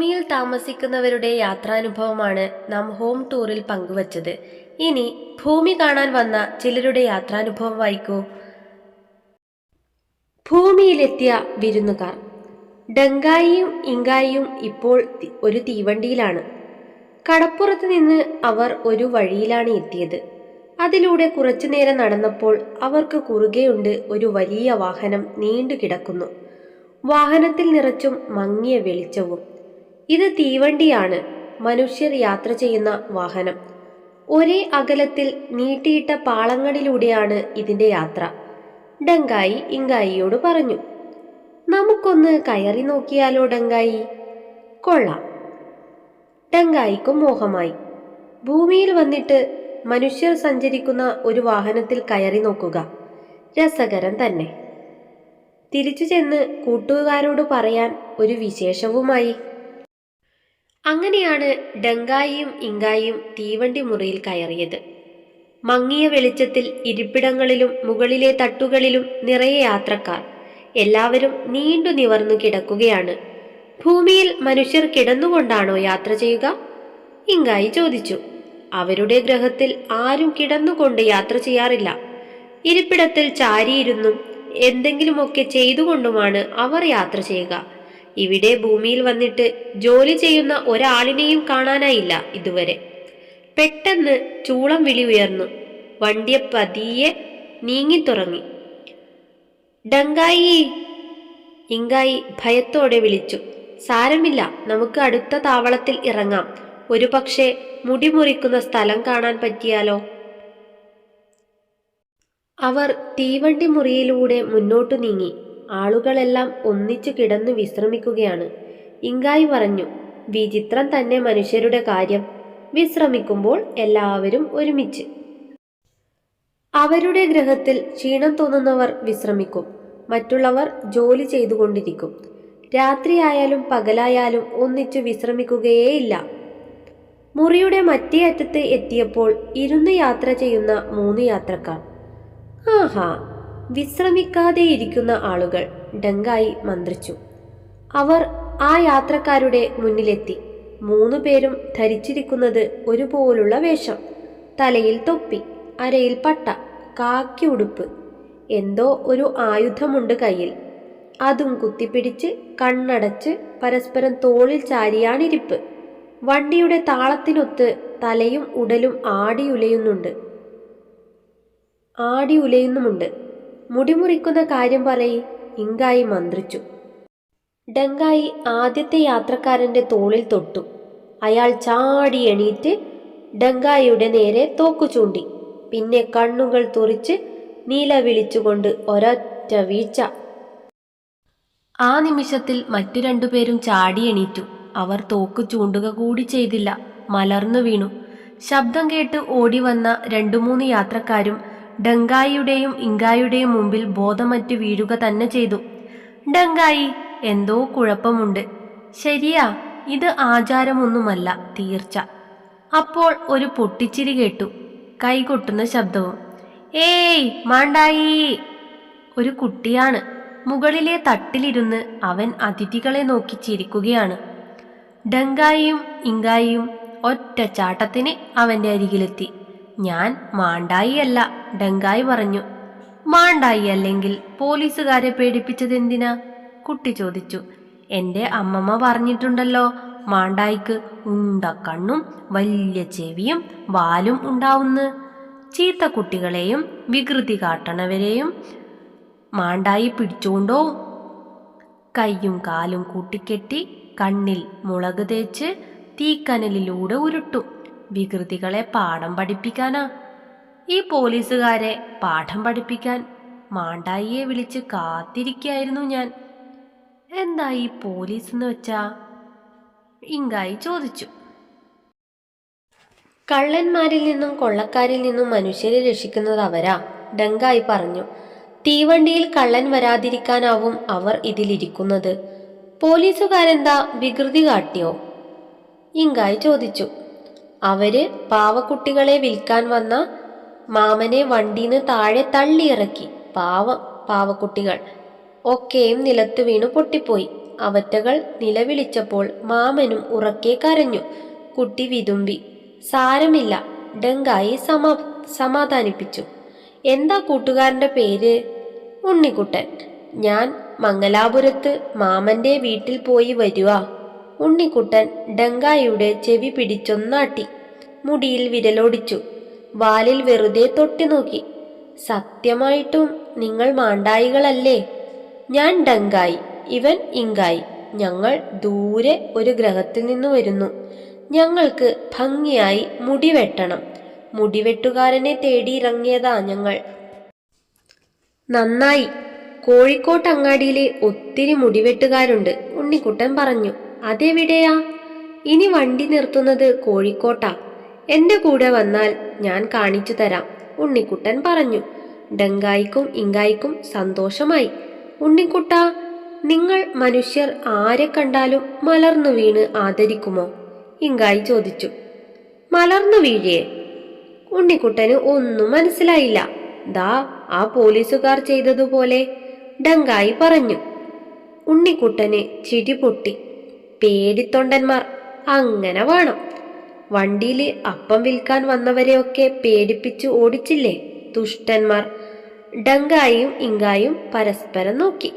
ഭൂമിയിൽ താമസിക്കുന്നവരുടെ യാത്രാനുഭവമാണ് നാം ഹോം ടൂറിൽ പങ്കുവച്ചത്. ഇനി ഭൂമി കാണാൻ വന്ന ചിലരുടെ യാത്രാനുഭവം വായിക്കൂ. ഭൂമിയിലെത്തിയ വിരുന്നുകാർ. ഡങ്കായിയും ഇങ്കായിയും ഇപ്പോൾ ഒരു തീവണ്ടിയിലാണ്. കടപ്പുറത്ത് നിന്ന് അവർ ഒരു വഴിയിലാണ് എത്തിയത്. അതിലൂടെ കുറച്ചു നേരം നടന്നപ്പോൾ അവർക്ക് കുറുകെയുണ്ട് ഒരു വലിയ വാഹനം നീണ്ടു കിടക്കുന്നു വാഹനത്തിൽ നിറച്ചും മങ്ങിയ വെളിച്ചവും. ഇത് തീവണ്ടിയാണ്. മനുഷ്യർ യാത്ര ചെയ്യുന്ന വാഹനം. ഒരേ അകലത്തിൽ നീട്ടിയിട്ട പാളങ്ങളിലൂടെയാണ് ഇതിന്റെ യാത്ര. ഡങ്കായി ഇങ്കായിയോട് പറഞ്ഞു നമുക്കൊന്ന് കയറി നോക്കിയാലോ ഡങ്കായി? കൊള്ളാം. ഡങ്കായിക്കും മോഹമായി. ഭൂമിയിൽ വന്നിട്ട് മനുഷ്യർ സഞ്ചരിക്കുന്ന ഒരു വാഹനത്തിൽ കയറി നോക്കുക. രസകരം തന്നെ. തിരിച്ചു ചെന്ന് കൂട്ടുകാരോട് പറയാൻ ഒരു വിശേഷവുമായി. അങ്ങനെയാണ് ഡങ്കായിയും ഇങ്കായിയും തീവണ്ടി മുറിയിൽ കയറിയത്. മങ്ങിയ വെളിച്ചത്തിൽ ഇരിപ്പിടങ്ങളിലും മുകളിലെ തട്ടുകളിലും നിറയെ യാത്രക്കാർ എല്ലാവരും നീണ്ടു നിവർന്നു കിടക്കുകയാണ്. ഭൂമിയിൽ മനുഷ്യർ കിടന്നുകൊണ്ടാണോ യാത്ര ചെയ്യുക? ഇങ്കായി ചോദിച്ചു. അവരുടെ ഗ്രഹത്തിൽ ആരും കിടന്നുകൊണ്ട് യാത്ര ചെയ്യാറില്ല. ഇരിപ്പിടത്തിൽ ചാരിയിരുന്നും എന്തെങ്കിലുമൊക്കെ ചെയ്തുകൊണ്ടുമാണ് അവർ യാത്ര ചെയ്യുക. ഇവിടെ ഭൂമിയിൽ വന്നിട്ട് ജോലി ചെയ്യുന്ന ഒരാളിനെയും കാണാനായില്ല ഇതുവരെ. പെട്ടെന്ന് ചൂളം വിളി ഉയർന്നു. വണ്ടിയ പതിയെ നീങ്ങി തുടങ്ങി ഡങ്കായി ഇങ്കായി ഭയത്തോടെ വിളിച്ചു. സാരമില്ല നമുക്ക് അടുത്ത താവളത്തിൽ ഇറങ്ങാം. ഒരു പക്ഷേ മുടിമുറിക്കുന്ന സ്ഥലം കാണാൻ പറ്റിയാലോ അവർ തീവണ്ടി മുറിയിലൂടെ മുന്നോട്ടു നീങ്ങി. ആളുകളെല്ലാം ഒന്നിച്ചു കിടന്നു വിശ്രമിക്കുകയാണ്. ഇങ്കായി പറഞ്ഞു വിചിത്രം തന്നെ മനുഷ്യരുടെ കാര്യം. വിശ്രമിക്കുമ്പോൾ എല്ലാവരും ഒരുമിച്ച്. അവരുടെ ഗ്രഹത്തിൽ ക്ഷീണം തോന്നുന്നവർ വിശ്രമിക്കും. മറ്റുള്ളവർ ജോലി ചെയ്തുകൊണ്ടിരിക്കും. രാത്രിയായാലും പകലായാലും ഒന്നിച്ചു വിശ്രമിക്കുകയേയില്ല. മുറിയുടെ മറ്റേ അറ്റത്ത് എത്തിയപ്പോൾ ഇരുന്ന് യാത്ര ചെയ്യുന്ന മൂന്ന് യാത്രക്കാർ. ആഹാ വിശ്രമിക്കാതെ ഇരിക്കുന്ന ആളുകൾ ഡങ്കായി മന്ത്രിച്ചു. അവർ ആ യാത്രക്കാരുടെ മുന്നിലെത്തി. മൂന്നു പേരും ധരിച്ചിരിക്കുന്നത് ഒരുപോലുള്ള വേഷം. തലയിൽ തൊപ്പി അരയിൽ പട്ട കാക്കി ഉടുപ്പ്. എന്തോ ഒരു ആയുധമുണ്ട് കയ്യിൽ. അതും കുത്തിപ്പിടിച്ച് കണ്ണടച്ച് പരസ്പരം തോളിൽ ചാരിയാണിരിപ്പ്. വണ്ടിയുടെ താളത്തിനൊത്ത് തലയും ഉടലും ആടിയുലയുന്നുണ്ട്. ആടി ഉലയുന്നുമുണ്ട് മുടിമുറിക്കുന്ന കാര്യം പറയി ഇങ്കായി മന്ത്രിച്ചു. ഡങ്കായി ആദ്യത്തെ യാത്രക്കാരന്റെ തോളിൽ തൊട്ടു. അയാൾ ചാടി എണീറ്റ് ഡങ്കായിയുടെ നേരെ തോക്കു ചൂണ്ടി. പിന്നെ കണ്ണുകൾ തുറിച്ച് നീല വിളിച്ചുകൊണ്ട് ഒരൊറ്റ വീഴ്ച. ആ നിമിഷത്തിൽ മറ്റു രണ്ടുപേരും ചാടി എണീറ്റു. അവർ തോക്ക് ചൂണ്ടുക കൂടി ചെയ്തില്ല. മലർന്നു വീണു. ശബ്ദം കേട്ട് ഓടി വന്ന രണ്ടു മൂന്ന് യാത്രക്കാരും ഡങ്കായിയുടെയും ഇങ്കായുടെയും മുമ്പിൽ ബോധമറ്റ് വീഴുക തന്നെ ചെയ്തു. ഡങ്കായി എന്തോ കുഴപ്പമുണ്ട്. ശരിയാ ഇത് ആചാരമൊന്നുമല്ല തീർച്ച. അപ്പോൾ ഒരു പൊട്ടിച്ചിരി കേട്ടു. കൈകൊട്ടുന്ന ശബ്ദവും ഏയ് മാണ്ടായി. ഒരു കുട്ടിയാണ്. മുകളിലെ തട്ടിലിരുന്ന് അവൻ അതിഥികളെ നോക്കി ചിരിക്കുകയാണ്. ഡങ്കായിയും ഇങ്കായിയും ഒറ്റ ചാട്ടത്തിന് അവന്റെ അരികിലെത്തി. ഞാൻ മാണ്ടായി അല്ല ഡങ്കായി പറഞ്ഞു. മാണ്ടായി അല്ലെങ്കിൽ പോലീസുകാരെ പേടിപ്പിച്ചതെന്തിനാ കുട്ടി ചോദിച്ചു. എന്റെ അമ്മമ്മ പറഞ്ഞിട്ടുണ്ടല്ലോ മാണ്ടായിക്ക് ഉണ്ട കണ്ണും വലിയ ചെവിയും വാലും ഉണ്ടാവുന്ന. ചീത്ത കുട്ടികളെയും വികൃതി കാട്ടണവരെയും മാണ്ടായി പിടിച്ചുകൊണ്ടോ കൈയും കാലും കൂട്ടിക്കെട്ടി കണ്ണിൽ മുളക് തേച്ച് തീക്കനലിലൂടെ ഉരുട്ടും. വികൃതികളെ പാഠം പഠിപ്പിക്കാനാ. ഈ പോലീസുകാരെ പാഠം പഠിപ്പിക്കാൻ മാണ്ടായിയെ വിളിച്ച് കാത്തിരിക്കായിരുന്നു ഞാൻ. എന്താ ഈ പോലീസ് എന്ന് വെച്ചാ? ഇങ്കായി ചോദിച്ചു. കള്ളന്മാരിൽ നിന്നും കൊള്ളക്കാരിൽ നിന്നും മനുഷ്യരെ രക്ഷിക്കുന്നത് അവരാ ഡങ്കായി പറഞ്ഞു. തീവണ്ടിയിൽ കള്ളൻ വരാതിരിക്കാനാവും അവർ ഇതിലിരിക്കുന്നത്. പോലീസുകാരെന്താ വികൃതി കാട്ടിയോ? ഇങ്കായി ചോദിച്ചു. അവർ പാവക്കുട്ടികളെ വിൽക്കാൻ വന്ന മാമനെ വണ്ടിന്ന് താഴെ തള്ളിയിറക്കി. പാവ പാവക്കുട്ടികൾ ഒക്കെയും നിലത്തു വീണു പൊട്ടിപ്പോയി. അവറ്റകൾ നിലവിളിച്ചപ്പോൾ മാമനും ഉറക്കെ കരഞ്ഞു. കുട്ടി വിതുമ്പി സാരമില്ല ഡങ്കായി സമാ സമാധാനിപ്പിച്ചു. എന്താ കൂട്ടുകാരന്റെ പേര്? ഉണ്ണിക്കുട്ടൻ. ഞാൻ മംഗലാപുരത്ത് മാമന്റെ വീട്ടിൽ പോയി വരുവാ. ഉണ്ണിക്കുട്ടൻ ഡങ്കായുടെ ചെവി പിടിച്ചൊന്നാട്ടി. മുടിയിൽ വിരലോടിച്ചു. വാലിൽ വെറുതെ തൊട്ടി നോക്കി. സത്യമായിട്ടും നിങ്ങൾ മാണ്ടായികളല്ലേ? ഞാൻ ഡങ്കായി ഇവൻ ഇങ്കായി. ഞങ്ങൾ ദൂരെ ഒരു ഗ്രഹത്തിൽ നിന്ന് വരുന്നു. ഞങ്ങൾക്ക് ഭംഗിയായി മുടി വെട്ടണം. മുടിവെട്ടുകാരനെ തേടി ഇറങ്ങിയതാ ഞങ്ങൾ. നന്നായി. കോഴിക്കോട്ട് അങ്ങാടിയിലെ ഒത്തിരി മുടിവെട്ടുകാരുണ്ട് ഉണ്ണിക്കുട്ടൻ പറഞ്ഞു. അതെവിടെയാ? ഇനി വണ്ടി നിർത്തുന്നത് കോഴിക്കോട്ടാ. എന്റെ കൂടെ വന്നാൽ ഞാൻ കാണിച്ചു തരാം ഉണ്ണിക്കുട്ടൻ പറഞ്ഞു. ഡങ്കായിക്കും ഇങ്കായിക്കും സന്തോഷമായി. ഉണ്ണിക്കുട്ട നിങ്ങൾ മനുഷ്യർ ആരെ കണ്ടാലും മലർന്നു വീണ് ആദരിക്കുമോ? ഇങ്കായി ചോദിച്ചു. മലർന്നു വീഴേ? ഉണ്ണിക്കുട്ടന് ഒന്നും മനസ്സിലായില്ല. ദാ ആ പോലീസുകാർ ചെയ്തതുപോലെ ഡങ്കായി പറഞ്ഞു. ഉണ്ണിക്കുട്ടന് ചിരി പൊട്ടി. പേടിത്തൊണ്ടന്മാർ. അങ്ങനെ വേണം. വണ്ടിയിൽ അപ്പം വിൽക്കാൻ വന്നവരെയൊക്കെ പേടിപ്പിച്ചു ഓടിച്ചില്ലേ ദുഷ്ടന്മാർ. ഡങ്കായും ഇങ്കായും പരസ്പരം നോക്കി.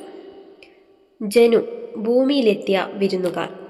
ജനു ഭൂമിയിലെത്തിയ വിരുന്നുകാർ.